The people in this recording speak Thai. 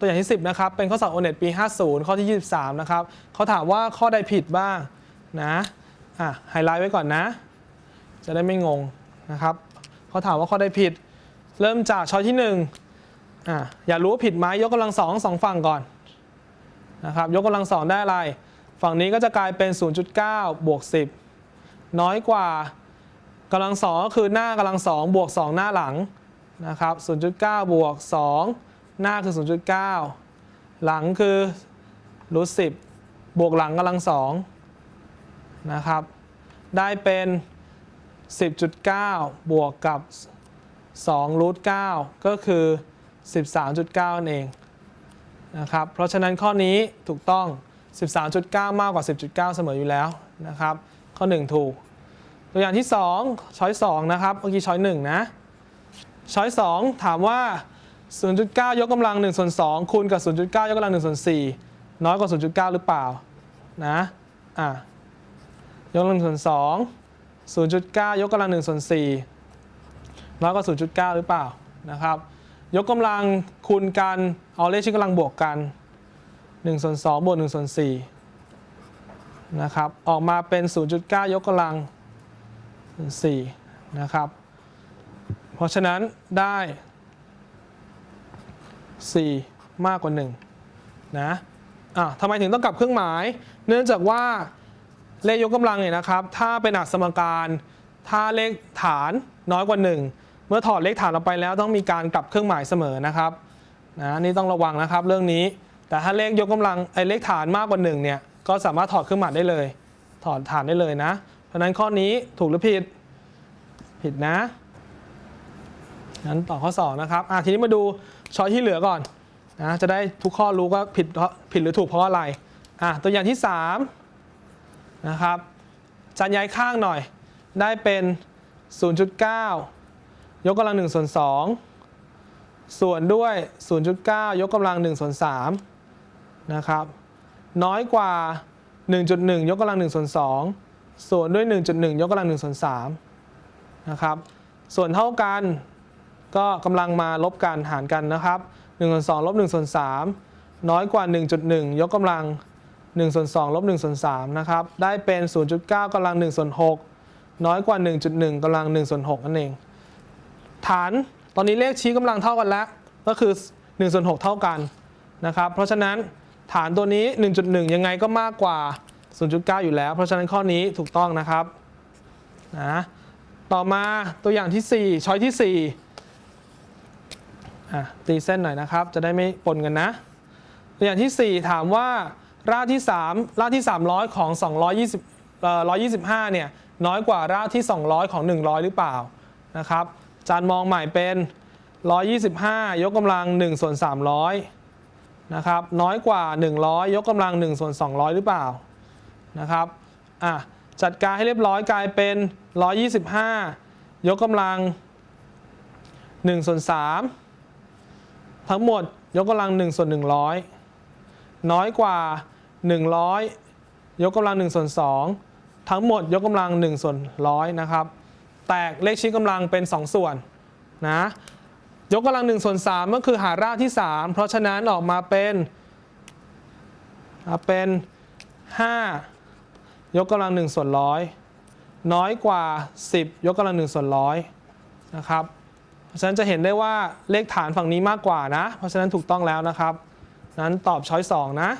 ตัวอย่างที่ 10 นะครับ เป็นข้อสอบโอเน็ตปี 50 ข้อที่ 23 นะครับเขาถามว่าข้อใดผิดบ้างนะอะไฮไลท์ไว้ก่อนนะ จะได้ไม่งงนะครับเขาถามว่าข้อใดผิด เริ่มจากช้อยที่1อะอยากรู้ว่าผิดไหมยกกำลังสองสองฝั่งก่อนนะครับยกกำลังสองได้อะไร ฝั่งนี้ก็จะกลายเป็น 0.9 บวก 10 น้อยกว่ากำลังสองก็คือหน้ากำลังสองบวก 2 หน้าหลังนะครับ0.9 บวก 2 หน้าคือ 0.9 หลังคือรูท10บวกหลังกำลังสองนะครับ ได้เป็น 10.9 บวกกับ2รูท9ก็คือ 13.9นั่นเองนะครับ เพราะฉะนั้นข้อนี้ถูกต้อง 13.9 มากกว่า 10.9 เสมออยู่แล้วนะครับ ข้อ 1 ถูก ตัวอย่างที่ 2 ช้อย2นะครับ เมื่อกี้ช้อย1นะ ช้อย 2 ถามว่า 0.9 ยกกำลัง1ส่วน2คูณกับ 0.9 ยกกำลัง1ส่วน4น้อยกว่า 0.9 หรือเปล่านะอะยกกำลัง1ส่วน2 0.9 ยกกำลัง1ส่วน4น้อยกว่า 0.9 หรือเปล่านะครับ ยกกำลังคูณกันเอาเลขชิ้นกำลังบวกกัน1ส่วน2บวก1ส่วน4นะครับออกมาเป็น 0.9 ยกกำลัง4นะครับ เพราะฉะนั้นได้ 4 มากกว่า1นะอะทำไมถึงต้องกลับเครื่องหมาย เนื่องจากว่าเลขยกกำลังเนี่ยนะครับ ถ้าเป็นอักษมการถ้าเลขฐานน้อยกว่า 1 เมื่อถอดเลขฐานออกไปแล้วต้องมีการกลับเครื่องหมายเสมอนะครับนะนี่ต้องระวังนะครับเรื่องนี้ แต่ถ้าเลขยกกำลังไอ้เลขฐานมากกว่า1เนี่ยก็สามารถถอดเครื่องหมายได้เลย ถอดฐานได้เลยนะ เพราะนั้นข้อนี้ถูกหรือผิดผิดนะ งั้นต่อข้อ2นะครับอะทีนี้มาดูช้อยที่เหลือก่อนนะจะได้ทุกข้อรู้ว่าผิดผิดหรือถูกเพราะอะไรอะตัวอย่างที่3นะครับจานย้ายข้างหน่อยได้เป็น 0.9 ยกกำลัง1ส่วน2ส่วนด้วย 0.9 ยกกำลัง1ส่วน3นะครับน้อยกว่า 1.1 ยกกำลัง1ส่วน2ส่วนด้วย 1.1 ยกกำลัง1ส่วน3นะครับส่วนเท่ากัน ก็กำลังมาลบกันหารกันนะครับ1ส่วน2ลบ1ส่วน3น้อยกว่า 1.1 ยกกำลัง1ส่วน2ลบ1ส่วน3นะครับ ได้เป็น 0.9กำลัง1ส่วน6น้อยกว่า 1.1กำลัง1ส่วน6นั่นเอง ฐานตอนนี้เลขชี้กำลังเท่ากันแล้ว ก็คือ1ส่วน6เท่ากันนะครับ เพราะฉะนั้นฐานตัวนี้ 1.1 ยังไงก็มากกว่า 0.9 อยู่แล้ว เพราะฉะนั้นข้อนี้ถูกต้องนะครับนะต่อมาตัวอย่างที่ 4 ช้อยที่ 4 อะตีเส้นหน่อยนะครับ จะได้ไม่ปนกันนะ ตัวอย่างที่ 4 ถามว่ารากที่ 3 รากที่ 300 ของ 220เอ่อ125 เนี่ย น้อยกว่ารากที่ 200 ของ 100 หรือเปล่านะครับจานมองใหม่เป็น 125 ยกกำลัง1ส่วน300นะครับน้อยกว่า 100 ยกกำลัง1ส่วน200 หรือเปล่านะครับอะจัดการให้เรียบร้อยกลายเป็น 125 ยกกำลัง1ส่วน3 ทั้งหมดยกกำลัง1ส่วน100 น้อยกว่า 100 ยกกำลัง1ส่วน2ทั้งหมดยกกำลัง1ส่วนร้อยนะครับ แตกเลขชี้กำลังเป็น 2 ส่วนนะยกกำลัง1ส่วน3ก็คือหารากที่ 3 เพราะฉะนั้นออกมาเป็นเป็น 5 ยกกำลัง1ส่วนร้อยน้อยกว่า 10 ยกกำลัง1ส่วนร้อยนะครับ เพราะฉะนั้นจะเห็นได้ว่าเลขฐานฝั่งนี้มากกว่านะ เพราะฉะนั้นถูกต้องแล้วนะครับ นั้นตอบช้อย2นะ